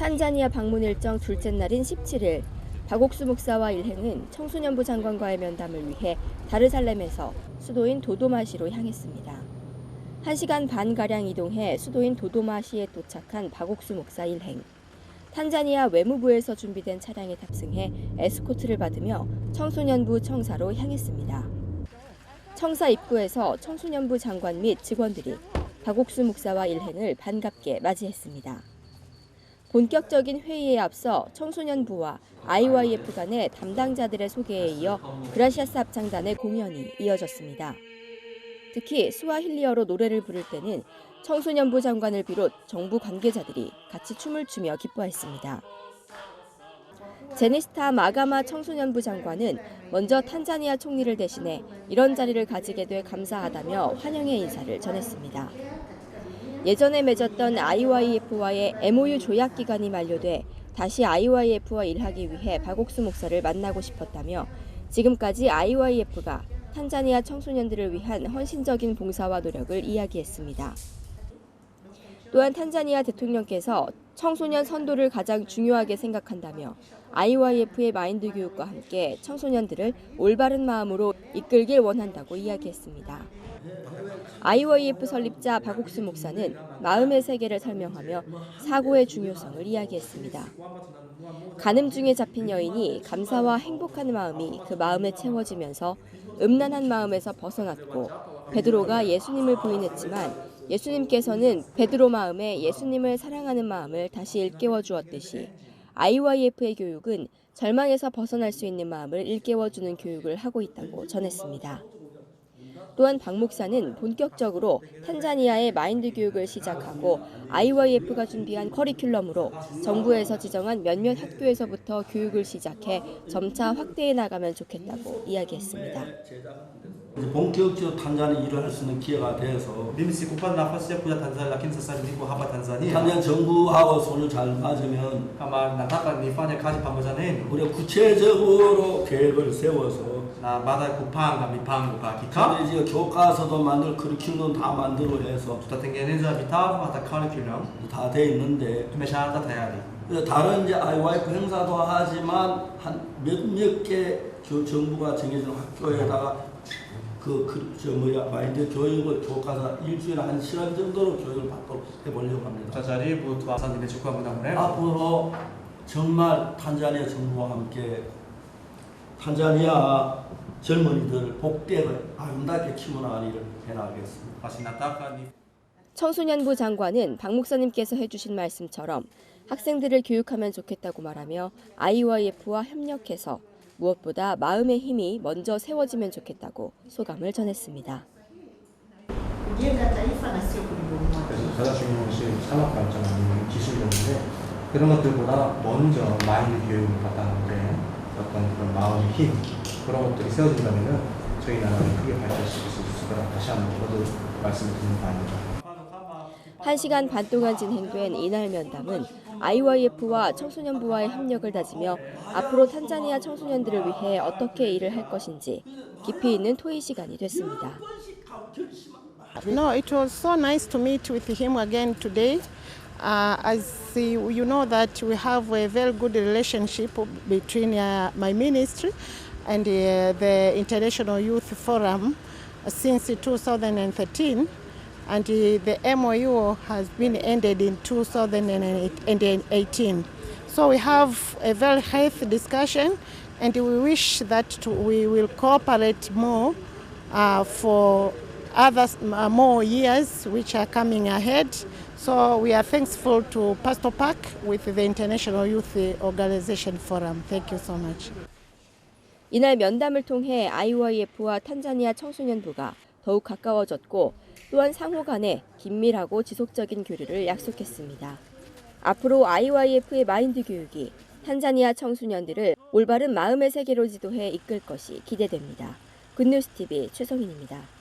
탄자니아 방문 일정 둘째 날인 17일 박옥수 목사와 일행은 청소년부 장관과의 면담을 위해 다르살렘에서 수도인 도도마시로 향했습니다. 1시간 반가량 이동해 수도인 도도마시에 도착한 박옥수 목사 일행. 탄자니아 외무부에서 준비된 차량에 탑승해 에스코트를 받으며 청소년부 청사로 향했습니다. 청사 입구에서 청소년부 장관 및 직원들이 박옥수 목사와 일행을 반갑게 맞이했습니다. 본격적인 회의에 앞서 청소년부와 IYF 간의 담당자들의 소개에 이어 그라시아스 합창단의 공연이 이어졌습니다. 특히 스와힐리어로 노래를 부를 때는 청소년부 장관을 비롯 정부 관계자들이 같이 춤을 추며 기뻐했습니다. 제니스타 마가마 청소년부 장관은 먼저 탄자니아 총리를 대신해 이런 자리를 가지게 돼 감사하다며 환영의 인사를 전했습니다. 예전에 맺었던 IYF와의 MOU 조약 기간이 만료돼 다시 IYF와 일하기 위해 박옥수 목사를 만나고 싶었다며 지금까지 IYF가 탄자니아 청소년들을 위한 헌신적인 봉사와 노력을 이야기했습니다. 또한 탄자니아 대통령께서 청소년 선도를 가장 중요하게 생각한다며 IYF의 마인드 교육과 함께 청소년들을 올바른 마음으로 이끌길 원한다고 이야기했습니다. IYF 설립자 박옥수 목사는 마음의 세계를 설명하며 사고의 중요성을 이야기했습니다. 간음 중에 잡힌 여인이 감사와 행복한 마음이 그 마음에 채워지면서 음란한 마음에서 벗어났고 베드로가 예수님을 부인했지만 예수님께서는 베드로 마음에 예수님을 사랑하는 마음을 다시 일깨워 주었듯이 IYF의 교육은 절망에서 벗어날 수 있는 마음을 일깨워 주는 교육을 하고 있다고 전했습니다. 또한 박 목사는 본격적으로 탄자니아의 마인드 교육을 시작하고 IYF가 준비한 커리큘럼으로 정부에서 지정한 몇몇 학교에서부터 교육을 시작해 점차 확대해 나가면 좋겠다고 이야기했습니다. 이제 본격적으로 탄자니 일을 할 수 있는 기회가 돼서 nafasi ya kuja Tanzania, lakini sasa niko hapa Tanzania. 탄자니 정부하고 손을 잘 맞으면 nataka nifanye kazi pamoja nenu 우리가 구체적으로 계획을 세워서 na kupanga mipango kwa hakika 저는 이제 교과서도 만들 커리큘럼 다 만들어 해서 tutatengeneza vitabu hata curriculum 다 돼 있는데 tumeshaanza tayari. 다른 이제 IYF 행사도 하지만 한 몇몇 개 교- 정부가 정해진 학교에다가 그, 그, 저 뭐야, 마인드 교육을 교과서 일주일에 한 시간 정도로 교육을 받도록 해보려고 합니다. Nimechukua muda mrefu. 앞으로 정말 탄자니아 정부와 함께 탄자니아 젊은이들 복되게 아름답게 키워나가는 일을 해나가겠습니다. 청소년부 장관은 박 목사님께서 해주신 말씀처럼 학생들을 교육하면 좋겠다고 말하며 IYF와 협력해서 무엇보다 마음의 힘이 먼저 세워지면 좋겠다고 소감을 전했습니다. 것이 산업 발전 아니면 기술력인데 그런 것들보다 먼저 마인드 교육을 받다는 게 어떤 그런 마음의 힘 그런 것들이 세워진다면은 저희 나라는 크게 발전시킬 수 있을 거라 다시 한번 저도 말씀을 드리는 바입니다. 1시간 반 동안 진행된 이날 면담은 IYF와 청소년부와의 협력을 다지며 앞으로 탄자니아 청소년들을 위해 어떻게 일을 할 것인지 깊이 있는 토의 시간이 됐습니다. No, it was so nice to meet with him again today. Uh, as you know that we have a very good relationship between uh, my ministry and uh, the International Youth Forum since 2013 and uh, the MOU has been ended in 2018. So we have a very healthy discussion and we wish that we will cooperate more uh, for other uh, more years which are coming ahead. So we are thankful to Pastor Park with the International Youth Organization Forum. Thank you so much. 이날 면담을 통해 IYF와 탄자니아 청소년부가 더욱 가까워졌고 또한 상호 간에 긴밀하고 지속적인 교류를 약속했습니다. 앞으로 IYF의 마인드 교육이 탄자니아 청소년들을 올바른 마음의 세계로 지도해 이끌 것이 기대됩니다. 굿뉴스 TV 최성인입니다.